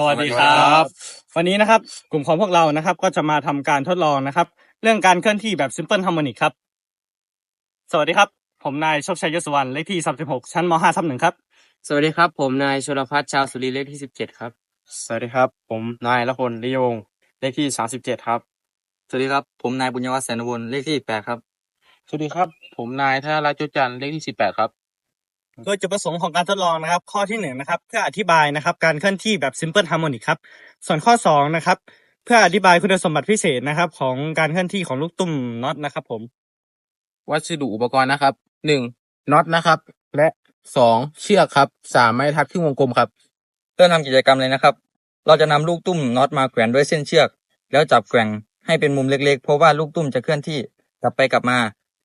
สวัสดีครับ วันนี้นะครับกลุ่มของพวกเรานะครับ ก็จะมาทำการทดลองนะครับ เรื่องการเคลื่อนที่แบบ Simple Harmonic ครับ สวัสดีครับ ผมนายโชคชัยยศวรรณเลขที่36ชั้นม5ทับหนึ่งครับ สวัสดีครับ ผมนายชลพัฒน์ชาวสุรินทร์เลขที่สิบเจ็ดครับ สวัสดีครับ ผมนายละพลลิยงเลขที่สามสิบเจ็ดครับ สวัสดีครับ ผมนายบุญยวัฒน์แสนวนเลขที่แปดครับ สวัสดีครับ ผมนายธนรัตน์จุจันทร์เลขที่สิบแปดครับ โดยจุดประสงค์ของการทดลองนะครับ ข้อที่หนึ่งนะครับเพื่ออธิบายนะครับการเคลื่อนที่แบบ Simple Harmonic ครับส่วนข้อสองนะครับเพื่ออธิบายคุณสมบัติพิเศษนะครับ ของการเคลื่อนที่ของลูกตุ้มน็อตนะครับ ผม วัสดุอุปกรณ์นะครับหนึ่งน็อตนะครับ และสองเชือกครับสามไม้ทัดครึ่งวงกลมครับเริ่มทำกิจกรรมเลยนะครับ เราจะนำลูกตุ้มน็อตมาแขวนด้วยเส้นเชือก แล้วจับแกว่งให้เป็นมุมเล็กๆ เพราะว่าลูกตุ้มจะเคลื่อนที่กลับไปกลับมา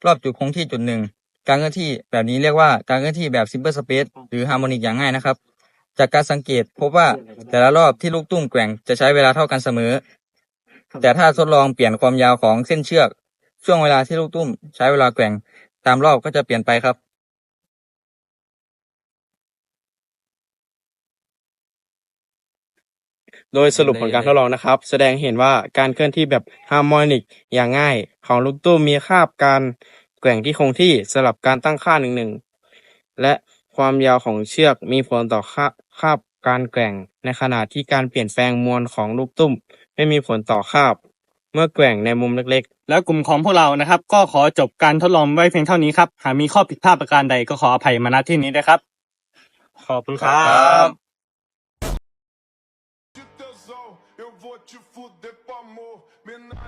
รอบจุดคงที่จุดหนึ่ง การเคลื่อนที่แบบนี้เรียกว่าการเคลื่อนที่แบบ simple space หรือ harmonic อย่างง่ายนะครับ จากการสังเกตพบว่าแต่ละรอบที่ลูกตุ้มแกว่งจะใช้เวลาเท่ากันเสมอ แต่ถ้าทดลองเปลี่ยนความยาวของเส้นเชือก ช่วงเวลาที่ลูกตุ้มใช้เวลาแกว่งตามรอบก็จะเปลี่ยนไปครับโดยสรุปผลการทดลองนะครับ แสดงเห็นว่าการเคลื่อนที่แบบฮาร์โมนิกอย่างง่าย ของลูกตุ้มมีคาบการ แกว่งที่คงที่สลับการตั้งค่าหนึ่งหนึ่งและความยาวของเชือกมีผลต่อคาคาบการแกว่ง ในขณะที่การเปลี่ยนแปลงมวลของลูกตุ้ม ไม่มีผลต่อคาบ เมื่อแกว่งในมุมเล็กแล้วกลุ่มของพวกเรานะครับ ก็ขอจบการทดลองไว้เพียงเท่านี้ครับ หากมีข้อผิดพลาดประการใดก็ขออภัยมาณที่นี้ด้วยครับ ขอบคุณครับ de tesão, eu vou te fuder com amor. Menina